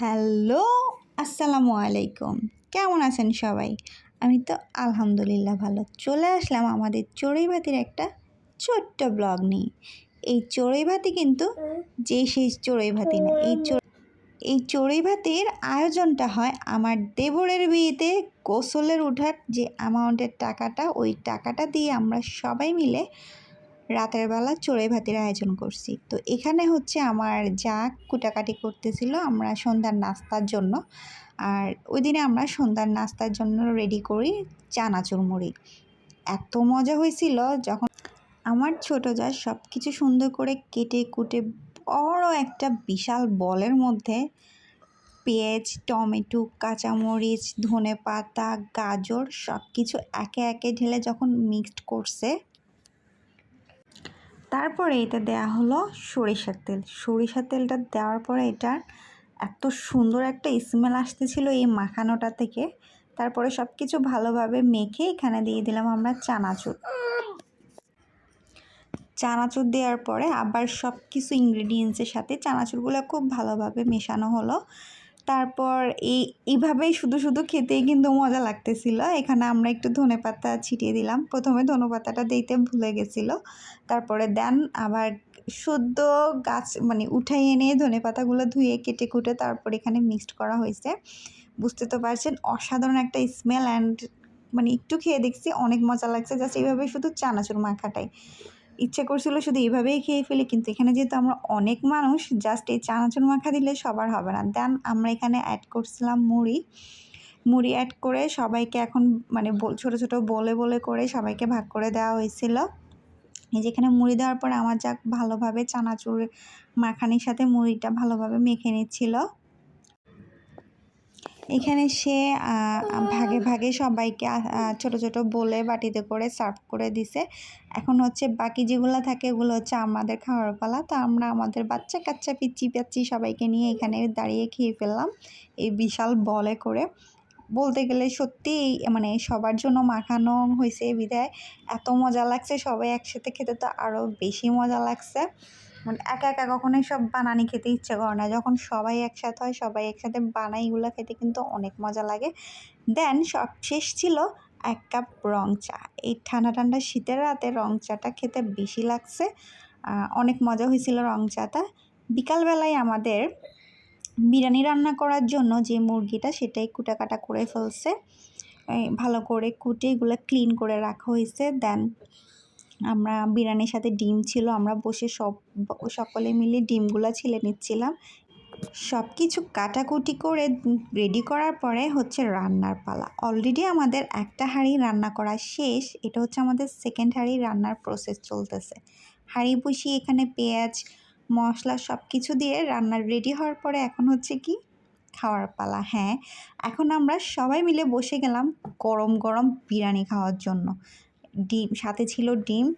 Hello, আসসালামু আলাইকুম। কেমন আছেন সবাই? আমি তো আলহামদুলিল্লাহ ভালো। চলে আসলাম আমাদের চড়ুইভাতির একটা ছোট্ট ব্লগ নিয়ে। এই চড়ুইভাতি কিন্তু যে সেই চড়ুইভাতি না, এই এই চড়ুইভাতির আয়োজনটা হয় আমার দেবরের বিয়েতে গোসলের উঠার যে অ্যামাউন্টের টাকাটা, ওই টাকাটা দিয়ে আমরা সবাই মিলে রাতের বেলা চড়ুই ভাতির আয়োজন করছি। তো এখানে হচ্ছে আমার যা কুটাকাটি করতেছিল আমরা সন্ধ্যার নাস্তার জন্য। আর ওই দিনে আমরা সন্ধ্যার নাস্তার জন্য রেডি করি চানাচুর মুড়ি। এত মজা হয়েছিল যখন আমার ছোট যা সব কিছু সুন্দর করে কেটে কুটে বড় একটা বিশাল বলের মধ্যে পেঁয়াজ, টমেটো, কাঁচামরিচ ধনে পাতা গাজর সব কিছু একে একে ঢেলে যখন মিক্সড করছে তারপরে এটা দেয়া হলো সরিষার তেল। সরিষার তেলটা দেওয়ার পরে এটা এত সুন্দর একটা স্মেল আসতেছিল এই মাখানোটা থেকে। তারপরে সব কিছু ভালোভাবে মেখে এখানে দিয়ে দিলাম আমরা চানাচুর। চানাচুর দেওয়ার পরে আবার সব কিছু ইনগ্রিডিয়েন্টসের সাথে চানাচুরগুলো খুব ভালোভাবে মেশানো হলো। তারপর এই, এইভাবেই শুধু শুধু খেতেই কিন্তু মজা লাগতেছিল। এখানে আমরা একটু ধনে পাতা ছিটিয়ে দিলাম। প্রথমে ধনে পাতাটা দিতে ভুলে গেছিল। তারপরে দেন আবার শুদ্ধ গাছ মানে উঠাই এনে ধনে পাতাগুলো ধুয়ে কেটে কুটে তারপর এখানে মিক্সড করা হয়েছে। বুঝতে তো পারছেন, অসাধারণ একটা স্মেল অ্যান্ড মানে একটু খেয়ে দেখছি, অনেক মজা লাগছে। জাস্ট এইভাবে শুধু চানাচুর মাখাটাই। ইচ্ছে করছিল শুধু এইভাবেই খেয়ে ফেলি, কিন্তু এখানে যেহেতু আমরা অনেক মানুষ জাস্ট এই চানাচুর মাখা দিলে সবার হবে না। দেন আমরা এখানে অ্যাড করছিলাম মুড়ি। মুড়ি অ্যাড করে সবাইকে এখন মানে ছোট ছোট বলে বলে করে সবাইকে ভাগ করে দেওয়া হয়েছিল। এই যেখানে মুড়ি দেওয়ার পর আমার যাক ভালোভাবে চানাচুর মাখানির সাথে মুড়িটা ভালোভাবে মেখে নিচ্ছিল। এখানে সে ভাগে ভাগে সবাইকে ছোট ছোট বলে বাটিতে করে সার্ভ করে দিছে। এখন হচ্ছে বাকি যেগুলো থাকে ওগুলো হচ্ছে আমাদের খাওয়ার পালা। তো আমরা আমাদের বাচ্চা কাচ্চা পিচ্চি পাচ্চি সবাইকে নিয়ে এখানে দাঁড়িয়ে খেয়ে ফেললাম এই বিশাল বলে করে। বলতে গেলে সত্যি মানে সবার জন্য মাখানো হয়েছে বিদায়। এত মজা লাগছে সবাই একসাথে খেতে তো আরও বেশি মজা লাগছে। মানে একা একা কখনোই সব বানানি খেতে ইচ্ছে করে না। যখন সবাই একসাথে হয়, সবাই একসাথে বানাই এগুলো খেতে কিন্তু অনেক মজা লাগে। দেন সব শেষ ছিল এক কাপ রং চা। এই ঠান্ডা ঠান্ডা শীতের রাতে রং চাটা খেতে বেশি লাগছে। অনেক মজা হয়েছিল রং চাটা। বিকালবেলায় আমাদের বিরিয়ানি রান্না করার জন্য যে মুরগিটা সেটাই কুটাকাটা করে ফেলছে। ভালো করে কুটে এগুলো ক্লিন করে রাখা হয়েছে। দেন আমরা বিরিয়ানির সাথে ডিম ছিল, আমরা বসে সব, সকলে মিলে ডিমগুলো ছিলে নিচ্ছিলাম। সব কিছু কাটাকুটি করে রেডি করার পরে হচ্ছে রান্নার পালা। অলরেডি আমাদের একটা হাঁড়ি রান্না করা শেষ, এটা হচ্ছে আমাদের সেকেন্ড হাঁড়ি রান্নার প্রসেস চলতেছে। হাঁড়ি বসিয়ে এখানে পেঁয়াজ, মশলা সব কিছু দিয়ে রান্নার রেডি হওয়ার পরে এখন হচ্ছে কি? খাওয়ার পালা হ্যাঁ। এখন আমরা সবাই মিলে বসে গেলাম গরম গরম বিরিয়ানি খাওয়ার জন্য। ডিম, সাথে ছিল ডিম।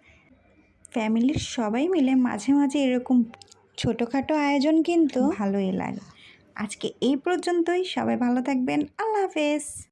ফ্যামিলির সবাই মিলে মাঝে মাঝে এরকম ছোটোখাটো আয়োজন কিন্তু ভালোই লাগে। আজকে এই পর্যন্তই। সবাই ভালো থাকবেন। আল্লাহ হাফেজ।